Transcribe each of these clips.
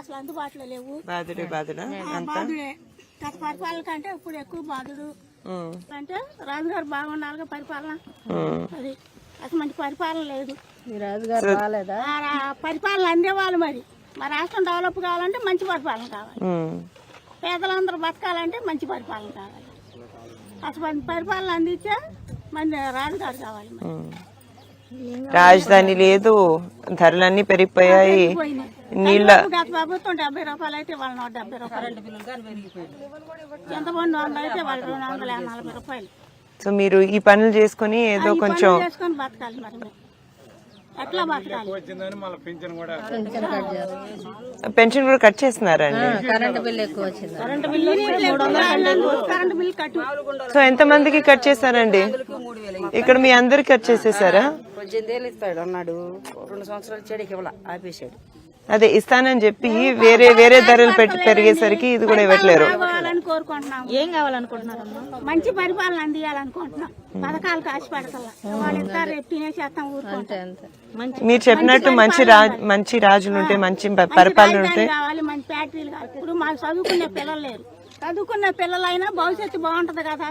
అసలు అందుబాటులో లేవు. బాధుడే బాధుడా? గత పరిపాలన కంటే ఇప్పుడు ఎక్కువ బాధుడు. అంటే రాజుగారు బాగుండాలిగా పరిపాలన. అది అసలు మంచి పరిపాలన లేదు. రాజుగారు పరిపాలన అందేవాళ్ళు మరి. మా రాష్ట్రం డెవలప్ కావాలంటే మంచి పరిపాలన కావాలి. పేదలందరూ బతకాలంటే మంచి పరిపాలన కావాలి. అసలు పరిపాలన అందించే మంచి రాజుగారు కావాలి. రాజధాని లేదు ధరలన్నీ పెరిగిపోయాయి. నీళ్ళ ప్రభుత్వం డెబ్బై రూపాయలు అయితే వాళ్ళ డెబ్బై రూపాయలు. ఎంతమంది వందలు అయితే వాళ్ళు రెండు వందల నలభై రూపాయలు. సో మీరు ఈ పనులు చేసుకుని ఏదో కొంచెం పెన్షన్ కూడా కట్ చేస్తున్నారండి కరెంటు బిల్లు ఎక్కువ వచ్చింది. కరెంటు బిల్లు మూడు వందలు కరెంటు బిల్లు కట్టు సో ఎంత మందికి కట్ చేశారండి? ఇక్కడ మీ అందరికి కట్ చేసేసారా? పద్దెనిమిది ఏళ్ళు ఇస్తాడు అన్నాడు. రెండు సంవత్సరాలు చెడికి ఇవ్వాల ఆపేసాడు అదే ఇస్తానని చెప్పి వేరే వేరే ధరలు పెట్టి పెరిగేసరికి ఇది కూడా ఇవ్వట్లేరు. కావాలని కోరుకుంటున్నాం. ఏం కావాలనుకుంటున్నారమ్మా? మంచి పరిపాలన అందియాలనుకుంటున్నాం. పథకాలు కాసి పెడతల్లా వాళ్ళు ఇస్తారు రేపు తినేసేస్తాం ఊరుకుంటాం. అంతే మంచి మీరు చెప్పినట్టు మంచి రాజు మంచి రాజులు ఉంటే మంచి పరిపాలన ఉంటే. కావాలి మంచి ఫ్యాక్టరీలు కావాలి. ఇప్పుడు మాకు చదువుకునే పిల్లలు లేరు. చదువుకున్న పిల్లలైనా భవిష్యత్తు బాగుంటది కదా.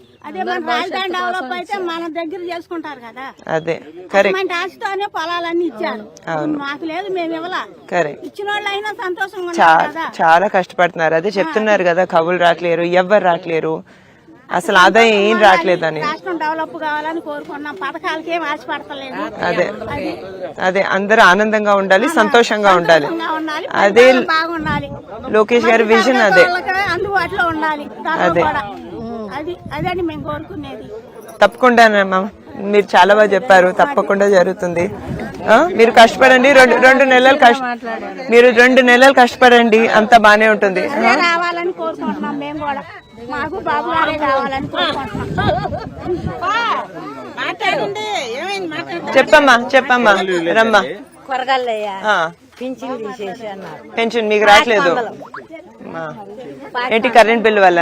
అదే మన రాజధాని డెవలప్ అయితే మన దగ్గర చేసుకుంటారు కదా. అదే కరెక్ట్ ఆశతోనే పొలాలన్నీ ఇచ్చారు. మాకు లేదు మేము ఇవ్వలా. కరెక్ట్ ఇచ్చిన వాళ్ళు అయినా సంతోషంగా చాలా కష్టపడుతున్నారు. అదే చెప్తున్నారు కదా కవులు రావట్లేరు ఎవ్వరు రావట్లేరు అసలు ఆదాయం ఏం రావట్లేదని రాష్ట్రం డెవలప్ కావాలని కోరుకున్నాం. పథకాలకి ఏం ఆశపడతలేదు. అదే అదే అందరూ ఆనందంగా ఉండాలి సంతోషంగా ఉండాలి. అదే లోకేష్ గారి విజన్ అదే. అందుబాటులో ఉండాలి. కూడా. అది అదని మేము కోరుకునేది. తప్పకుండానమ్మా మీరు చాలా బాగా చెప్పారు. తప్పకుండా జరుగుతుంది. మీరు కష్టపడండి. రెండు రెండు నెలలు కష్ట మీరు రెండు నెలలు కష్టపడండి. అంతా బానే ఉంటుంది. అదే రావాలని కోరుకుంటున్నాం మేము కూడా. మాకు బాబు గారే కావాలని కోరుకుంటున్నాం. చెప్పమ్మా చెప్పమ్మా. రమ్మా. పెన్షన్ మీకు రావట్లేదు. ఏంటి కరెంట్ బిల్ వల్ల?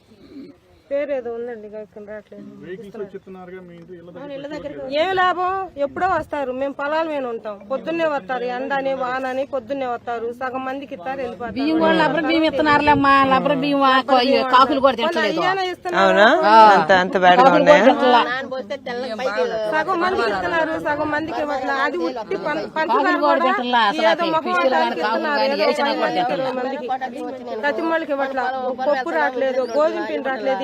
పేరు ఏదో ఉందండి ఇక ఇక్కడ రావట్లేదు. ఏం లాభం? ఎప్పుడో వస్తారు మేము పొలాల మీద ఉంటాం. పొద్దున్నే వస్తారు ఎండని వానని పొద్దున్నే వస్తారు. సగం మందికి ఇస్తారు వెళ్ళిపోతారు లబ్బర్ బియ్యం ఇస్తున్నారులేమ్మా లబ్బర్ బియ్యం ఆ కొ- ఈ కాకులు కూడా తింటలేదు. సగం మందికి ఇస్తున్నారు సగం మందికి ఇవ్వట్లేదు అది ఉట్టి పంచదార ప్రతి వాళ్ళకి ఇవ్వట్లా. పప్పు రావట్లేదు గోధుమ పిండి రావట్లేదు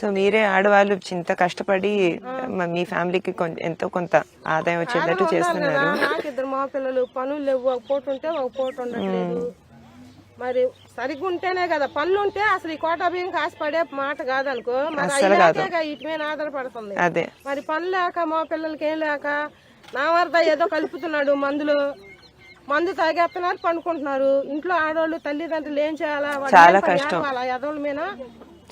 సో మీరే ఆడవాళ్ళు ఇంత కష్టపడి మ- ఫ్యామిలీకి ఎంతో కొంత ఆదాయం వచ్చేటట్టు చేస్తున్నారు నాకు ఇద్దరు మా పిల్లలు పనులు లేవు. ఒక పూట ఉంటే ఒక పూట ఉండట్లేదు. మరి సరిగ్గా ఉంటేనే కదా. పనులు ఉంటే అసలు ఈ కోట బియ్యం కాసి పడే మాట కాదనుకో. మరి వీటి మీద ఆధారపడుతుంది. అదే. మరి పని లేక మా పిల్లలకి ఏం లేక నా వరద ఏదో కలుపుతున్నాడు మందులు. మందు తాగేస్తున్నారు పండుకుంటున్నారు. ఇంట్లో ఆడవాళ్ళు తల్లిదండ్రులు ఏం చేయాలా? వాళ్ళు చాలా కష్టం. ఎదవల మీద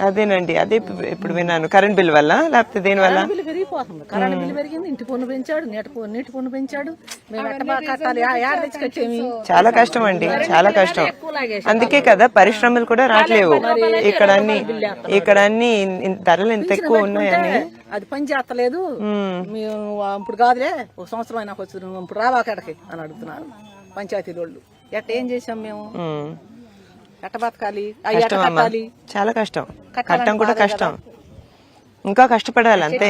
అదేనండి అదే ఇప్పుడు- విన్నాను. కరెంట్ బిల్ వల్ల లేకపోతే దేని వల్ల? బిల్లు పెరిగిపోతుంది. కరెంట్ బిల్లు పెరిగింది ఇంటి పన్ను పెంచాడు నీటి పన్ను నీటి పన్ను పెంచాడు. చాలా కష్టం అండి చాలా కష్టం. అందుకే కదా పరిశ్రమలు కూడా రావట్లేవు. ఇక్కడ అన్ని ఇక్కడ అన్ని ధరలు ఇంత ఎక్కువ ఉన్నాయని. అది పని చేస్తలేదు. ఇప్పుడు కాదులే ఒక సంవత్సరం అయినా వచ్చి ఇప్పుడు రావాకడకి అని అడుగుతున్నారు. పంచాయతీ వాళ్ళు ఎట్ట ఏం చేసాం మేము. ఎట్ట బతకాలి అవి ఎట్ట కష్టం అమ్మా. కట్టాలి? చాలా కష్టం. కట్టం కూడా కష్టం. ఇంకా కష్టపడాలి అంతే.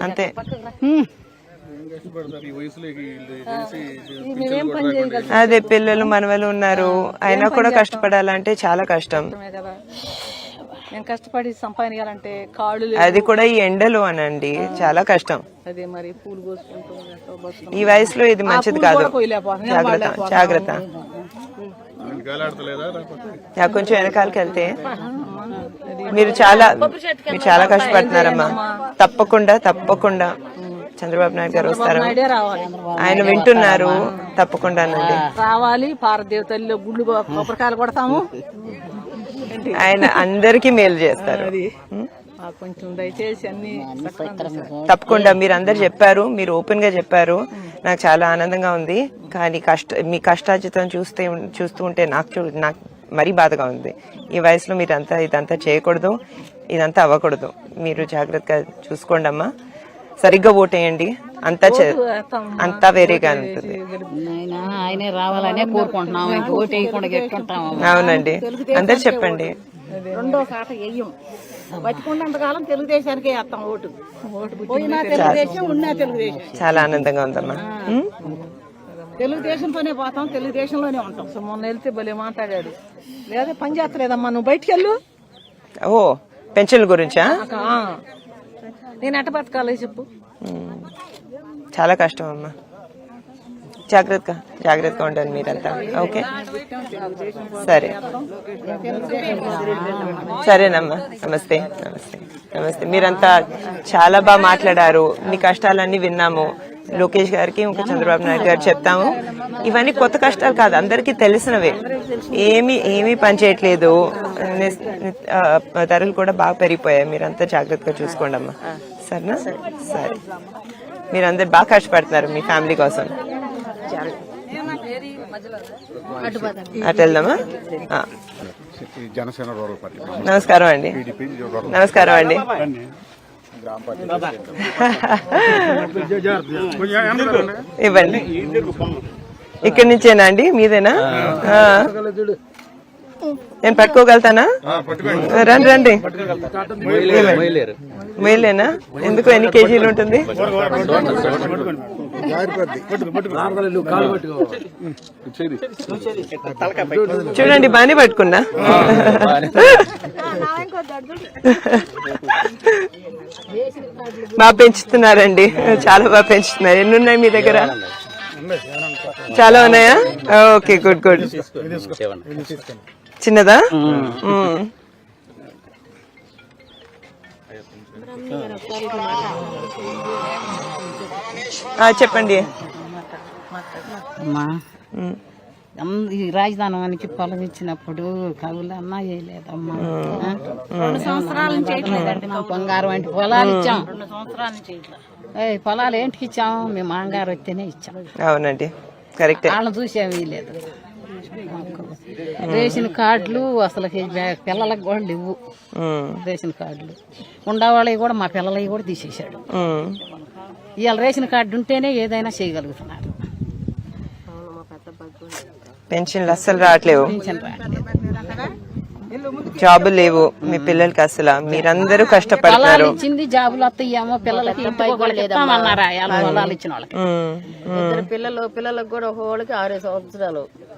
అంతే. అదే పిల్లలు మనవలు ఉన్నారు. అయినా కూడా కష్టపడాలంటే చాలా కష్టం. మేము కష్టపడి సంపాదించాలంటే కాళ్ళు. అది కూడా ఈ ఎండలో అనండి. చాలా కష్టం. అదే మరి పూలు కోసుకుంటాం. ఈ వయసులో ఇది మంచిది కాదు. జాగ్రత్త. జాగ్రత్త. కొంచెం వెనకాలకి వెళ్తే మీరు చాలా మీరు చాలా కష్టపడుతున్నారమ్మా. తప్పకుండా తప్పకుండా. చంద్రబాబు నాయుడు గారు వస్తారు? ఆయన వింటున్నారు. తప్పకుండానండి రావాలి. పారదేవ తల్లిలో గుళ్ళు కొబ్బరికాయలు కొడతాము. ఆయన అందరికీ మేలు చేస్తారు. కొంచెం దయచేసి అన్ని తప్పకుండా మీరు అందరు చెప్పారు మీరు ఓపెన్గా చెప్పారు. నాకు చాలా ఆనందంగా ఉంది. కానీ కష్ట మీ కష్టాజితం చూస్తే చూస్తూ ఉంటే నాకు చూ- నాకు మరీ బాధగా ఉంది. ఈ వయసులో మీరు అంతా ఇదంతా చేయకూడదు ఇదంతా అవ్వకూడదు. మీరు జాగ్రత్తగా చూసుకోండి అమ్మా సరిగ్గా ఓటేయండి. అంతా చే- అంతా వేరేగా ఉంటుంది. ఆయనే రావాలనే కోరుకుంటున్నాం. ఓటు వేయకుండా అవునండి. అందరు చెప్పండి. రెండో కాట వెయ్యం బతికున్నంతకాలం తెలుగుదేశానికే వేస్తాం ఓటు. పోయినా తెలుగుదేశం ఉన్నా తెలుగుదేశం. చాలా ఆనందంగా ఉందమ్మా? తెలుగుదేశంతోనే పోతాం తెలుగుదేశంలోనే ఉంటాం. సో మొన్న వెళ్తే భలే మాట్లాడాడు. లేదా పని చేస్తలేదమ్మా నువ్వు బయటికి వెళ్ళు. ఓ పెన్షన్ల గురించా. నేను ఎట్ట బతకాలి చెప్పు. చాలా కష్టం అమ్మా జాగ్రత్తగా జాగ్రత్తగా ఉండండి మీరంతా. ఓకే? సరే. సరేనమ్మా. నమస్తే నమస్తే నమస్తే. మీరంతా చాలా బాగా మాట్లాడారు. మీ కష్టాలన్నీ విన్నాము. లోకేష్ గారికి ఇంకా చంద్రబాబు నాయుడు గారు చెప్తాము. ఇవన్నీ కొత్త కష్టాలు కాదు అందరికీ తెలిసినవే. ఏమి ఏమీ పనిచేయట్లేదు ధరలు కూడా బాగా పెరిగిపోయాయి. మీరంతా జాగ్రత్తగా చూసుకోండి అమ్మా సరేనా? సరే. మీరందరు బాగా కష్టపడుతున్నారు మీ ఫ్యామిలీ కోసం. అటు వెళ్దామా? ఆ. Janasena rural party. నమస్కారం అండి. నమస్కారం అండి. గ్రామ పార్టీ ఇవ్వండి. ఇక్కడి నుంచేనా అండి? మీదేనా? ఆ. నేను పట్టుకోగలుగుతానా? రండి రండి. మేలేనా ఎందుకు ఎన్ని కేజీలు ఉంటుంది? చూడండి బాగానే పట్టుకున్నా. బాగా పెంచుతున్నారండి. చాలా బాగా పెంచుతున్నారు. ఎన్ని ఉన్నాయి మీ దగ్గర? చాలా ఉన్నాయా? Okay good good. చిన్నదా? చెప్పండి. ఈ రాజధానానికి పొలం ఇచ్చినప్పుడు కవులు అన్నా చేయలేదమ్మా రెండు సంవత్సరాల నుంచి బంగారం అంటే పొలాలు ఇచ్చాం. రెండు సంవత్సరాల నుంచి ఏయ్, పొలాలు ఏంటికి ఇచ్చాం? మేము మాంగారు వస్తేనే ఇచ్చాం. అవునండి. కరెక్టే. వాళ్ళని చూసేవి లేదు రేషన్ కార్డులు అసలు పిల్లలకు కూడా లేవు. రేషన్ కార్డులు. ఉండేవాళ్ళవి కూడా మా పిల్లలవి కూడా తీసేశాడు. ఇవాళ రేషన్ కార్డు ఉంటేనే ఏదైనా చేయగలుగుతున్నారు. పెన్షన్లు అస్సలు రావట్లేవు. జాబులు లేవు. మీ పిల్లలకి అసలు మీరందరూ ఇచ్చింది జాబులు వస్తాయేమో పిల్లలకి ఇచ్చిన వాళ్ళకి. పిల్లలు పిల్లలకు కూడా ఒక వాళ్ళకి ఆరు సంవత్సరాలు.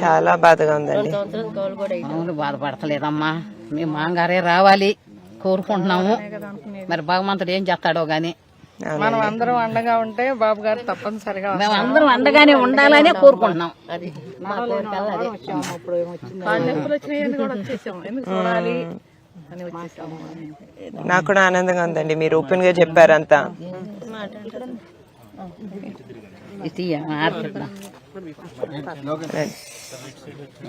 చాలా బాధగా ఉందండి. బాధపడతలేదమ్మా. మేము మాంగారే రావాలి కోరుకుంటున్నాము. మరి భగవంతుడు ఏం చేస్తాడో గాని. మనం అందరం అండగా ఉంటే బాబు గారు తప్పనిసరిగా మేము అందరం అండగానే ఉండాలనే కోరుకుంటున్నాం. అది. మా నాకు కూడా ఆనందంగా ఉందండి. మీరు ఓపెన్గా చెప్పారంతా. ఇది ఆడుతున్నాం రండి.